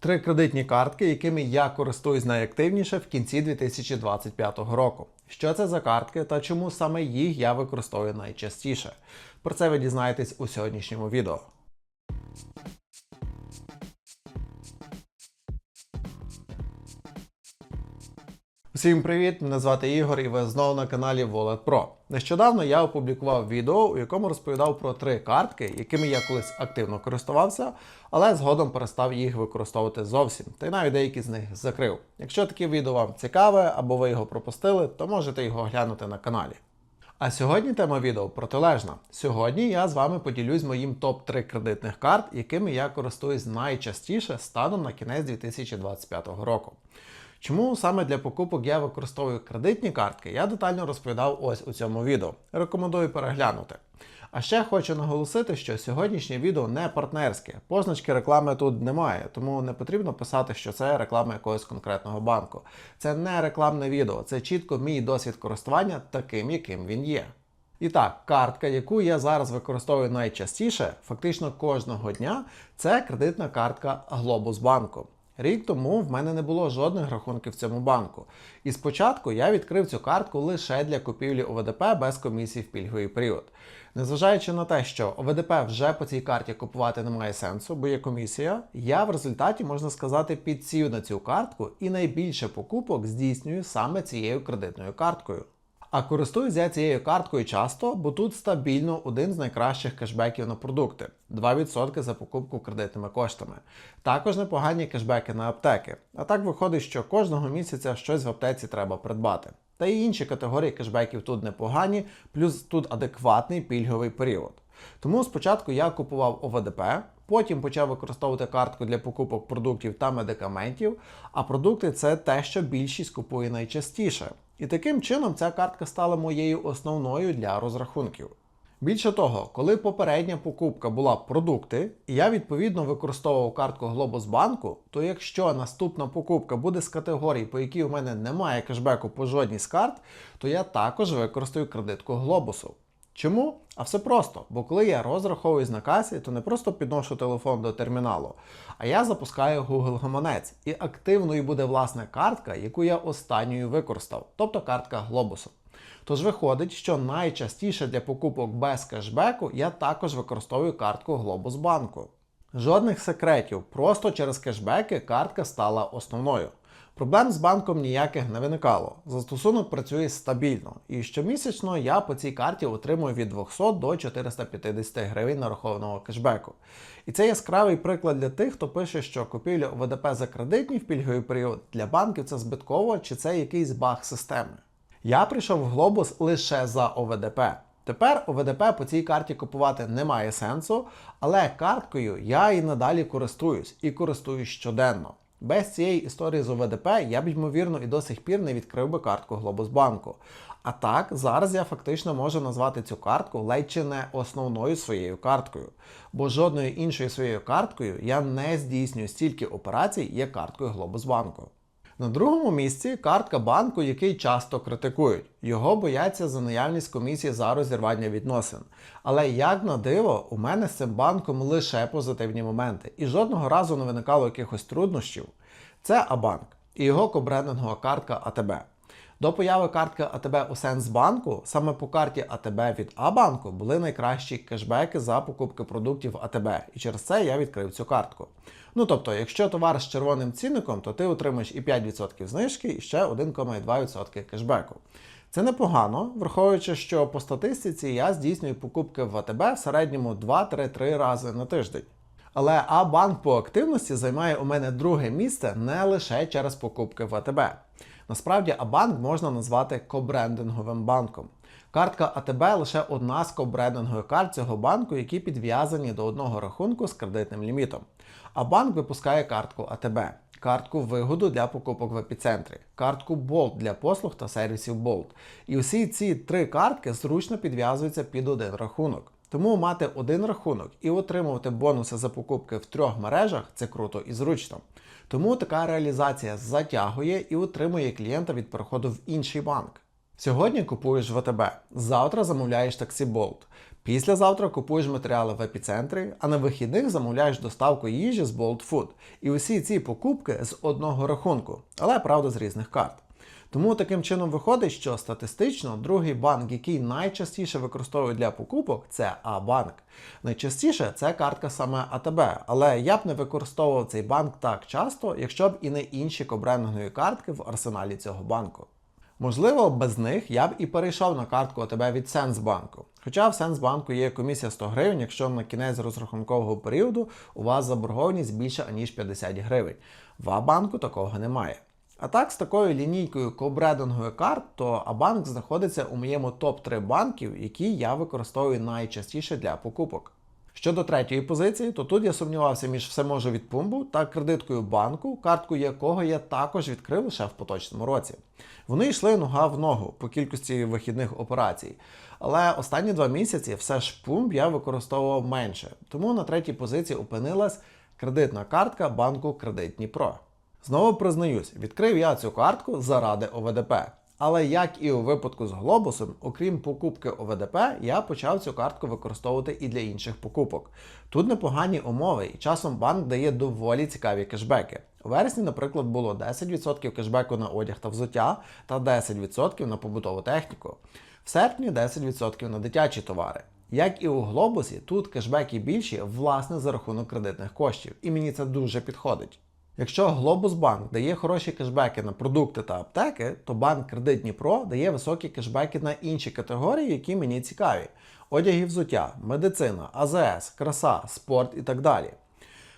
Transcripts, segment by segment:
Три кредитні картки, якими я користуюсь найактивніше в кінці 2025 року. Що це за картки та чому саме їх я використовую найчастіше? Про це ви дізнаєтесь у сьогоднішньому відео. Всім привіт! Мене звати Ігор і ви знову на каналі Wallet Pro. Нещодавно я опублікував відео, у якому розповідав про три картки, якими я колись активно користувався, але згодом перестав їх використовувати зовсім, та й навіть деякі з них закрив. Якщо таке відео вам цікаве або ви його пропустили, то можете його глянути на каналі. А сьогодні тема відео протилежна. Сьогодні я з вами поділюсь моїм топ-3 кредитних карт, якими я користуюсь найчастіше станом на кінець 2025 року. Чому саме для покупок я використовую кредитні картки, я детально розповідав ось у цьому відео. Рекомендую переглянути. А ще хочу наголосити, що сьогоднішнє відео не партнерське. Позначки реклами тут немає, тому не потрібно писати, що це реклама якогось конкретного банку. Це не рекламне відео, це чітко мій досвід користування таким, яким він є. І так, картка, яку я зараз використовую найчастіше, фактично кожного дня, це кредитна картка Globus банку. Рік тому в мене не було жодних рахунків в цьому банку. І спочатку я відкрив цю картку лише для купівлі ОВДП без комісії в пільговий період. Незважаючи на те, що ОВДП вже по цій карті купувати немає сенсу, бо є комісія, я в результаті, можна сказати, підсів на цю картку і найбільше покупок здійснюю саме цією кредитною карткою. А користуюсь я цією карткою часто, бо тут стабільно один з найкращих кешбеків на продукти 2% за покупку кредитними коштами. Також непогані кешбеки на аптеки. А так виходить, що кожного місяця щось в аптеці треба придбати. Та й інші категорії кешбеків тут непогані, плюс тут адекватний пільговий період. Тому спочатку я купував ОВДП, потім почав використовувати картку для покупок продуктів та медикаментів, а продукти це те, що більшість купує найчастіше. І таким чином ця картка стала моєю основною для розрахунків. Більше того, коли попередня покупка була продукти, і я відповідно використовував картку Globus банку, то якщо наступна покупка буде з категорії, по якій у мене немає кешбеку по жодній з карт, то я також використаю кредитку Глобусу. Чому? А все просто, бо коли я розраховуюсь на касі, то не просто підношу телефон до терміналу, а я запускаю Google гаманець і активною буде власне картка, яку я останньою використав, тобто картка Глобусу. Тож виходить, що найчастіше для покупок без кешбеку я також використовую картку Глобус банку. Жодних секретів, просто через кешбеки картка стала основною. Проблем з банком ніяких не виникало. Застосунок працює стабільно, і щомісячно я по цій карті отримую від 200 до 450 гривень нарахованого кешбеку. І це яскравий приклад для тих, хто пише, що купівля ОВДП за кредитні в пільговий період для банків це збитково чи це якийсь баг системи. Я прийшов в Глобус лише за ОВДП. Тепер ОВДП по цій карті купувати немає сенсу, але карткою я і надалі користуюсь і користуюсь щоденно. Без цієї історії з ОВДП я б, ймовірно, і до сих пір не відкрив би картку Глобусбанку. А так, зараз я фактично можу назвати цю картку ледь чи не основною своєю карткою. Бо жодною іншою своєю карткою я не здійснюю стільки операцій, як карткою Глобусбанку. На другому місці картка банку, який часто критикують. Його бояться за наявність комісії за розірвання відносин. Але як на диво, у мене з цим банком лише позитивні моменти, і жодного разу не виникало якихось труднощів. Це Абанк і його кобрендингова картка АТБ. До появи картки АТБ у Сенсбанку саме по карті АТБ від Абанку були найкращі кешбеки за покупки продуктів АТБ, і через це я відкрив цю картку. Ну тобто, якщо товар з червоним цінником, то ти отримаєш і 5% знижки, і ще 1,2% кешбеку. Це непогано, враховуючи, що по статистиці я здійснюю покупки в АТБ в середньому 2-3 рази на тиждень. Але А-банк по активності займає у мене друге місце не лише через покупки в АТБ. Насправді, А-банк можна назвати кобрендинговим банком. Картка АТБ лише одна з кобрендингових карт цього банку, які підв'язані до одного рахунку з кредитним лімітом. А банк випускає картку АТБ, картку вигоду для покупок в епіцентрі, картку Bolt для послуг та сервісів Bolt. І усі ці три картки зручно підв'язуються під один рахунок. Тому мати один рахунок і отримувати бонуси за покупки в трьох мережах це круто і зручно. Тому така реалізація затягує і утримує клієнта від переходу в інший банк. Сьогодні купуєш ВТБ, завтра замовляєш таксі Болт. Післязавтра купуєш матеріали в епіцентрі, а на вихідних замовляєш доставку їжі з Bolt Food. І усі ці покупки з одного рахунку, але правда з різних карт. Тому таким чином виходить, що статистично другий банк, який найчастіше використовують для покупок, це А-банк. Найчастіше це картка саме АТБ, але я б не використовував цей банк так часто, якщо б і не інші кобрендингові картки в арсеналі цього банку. Можливо, без них я б і перейшов на картку АТБ від Сенсбанку. Хоча в Сенсбанку є комісія 100 гривень, якщо на кінець розрахункового періоду у вас заборгованість більше аніж 50 гривень. В А-банку такого немає. А так, з такою лінійкою кобредингових карт, то Абанк знаходиться у моєму топ-3 банків, які я використовую найчастіше для покупок. Щодо третьої позиції, то тут я сумнівався між все може від Пумбу та кредиткою банку, картку якого я також відкрив лише в поточному році. Вони йшли нога в ногу по кількості вихідних операцій. Але останні два місяці все ж пумп я використовував менше. Тому на третій позиції опинилась кредитна картка банку Кредит Дніпро. Знову признаюсь, відкрив я цю картку заради ОВДП. Але як і у випадку з глобусом, окрім покупки ОВДП, я почав цю картку використовувати і для інших покупок. Тут непогані умови, і часом банк дає доволі цікаві кешбеки. У вересні, наприклад, було 10% кешбеку на одяг та взуття та 10% на побутову техніку. В серпні 10% на дитячі товари. Як і у глобусі, тут кешбеки більші, власне, за рахунок кредитних коштів, і мені це дуже підходить. Якщо Глобус Банк дає хороші кешбеки на продукти та аптеки, то банк Кредит Дніпро дає високі кешбеки на інші категорії, які мені цікаві: одяг і взуття, медицина, АЗС, краса, спорт і так далі.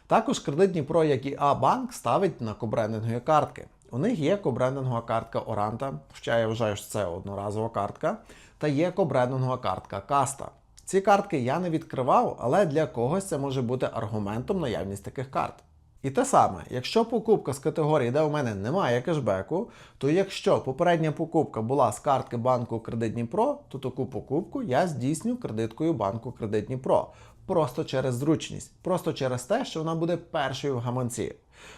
Також Кредит Дніпро, як і А-банк, ставить на кобрендингові картки. У них є кобрендингова картка Оранта, хоча я вважаю, що це одноразова картка, та є кобрендингова картка Каста. Ці картки я не відкривав, але для когось це може бути аргументом наявність таких карт. І те саме, якщо покупка з категорії, де у мене немає кешбеку, то якщо попередня покупка була з картки банку Кредит Дніпро, то таку покупку я здійсню кредиткою банку Кредит Дніпро. Просто через зручність, просто через те, що вона буде першою в гаманці.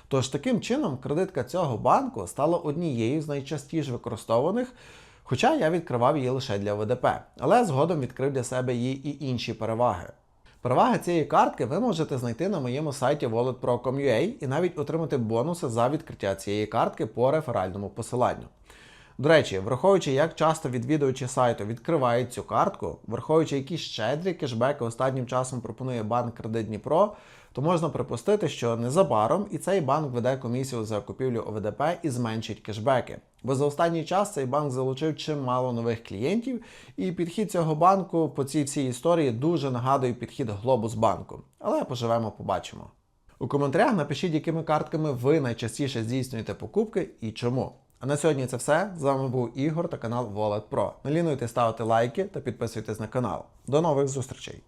Тож таким чином кредитка цього банку стала однією з найчастіше використовуваних, хоча я відкривав її лише для ВДП, але згодом відкрив для себе її і інші переваги. Переваги цієї картки ви можете знайти на моєму сайті walletpro.com.ua і навіть отримати бонуси за відкриття цієї картки по реферальному посиланню. До речі, враховуючи, як часто відвідувачі сайту відкривають цю картку, враховуючи, які щедрі кешбеки останнім часом пропонує банк Кредит Дніпро, то можна припустити, що незабаром і цей банк веде комісію за купівлю ОВДП і зменшить кешбеки. Бо за останній час цей банк залучив чимало нових клієнтів, і підхід цього банку по цій всій історії дуже нагадує підхід Глобус банку. Але поживемо, побачимо. У коментарях напишіть, якими картками ви найчастіше здійснюєте покупки і чому. А на сьогодні це все. З вами був Ігор та канал Wallet Pro. Не лінуйте ставити лайки та підписуйтесь на канал. До нових зустрічей!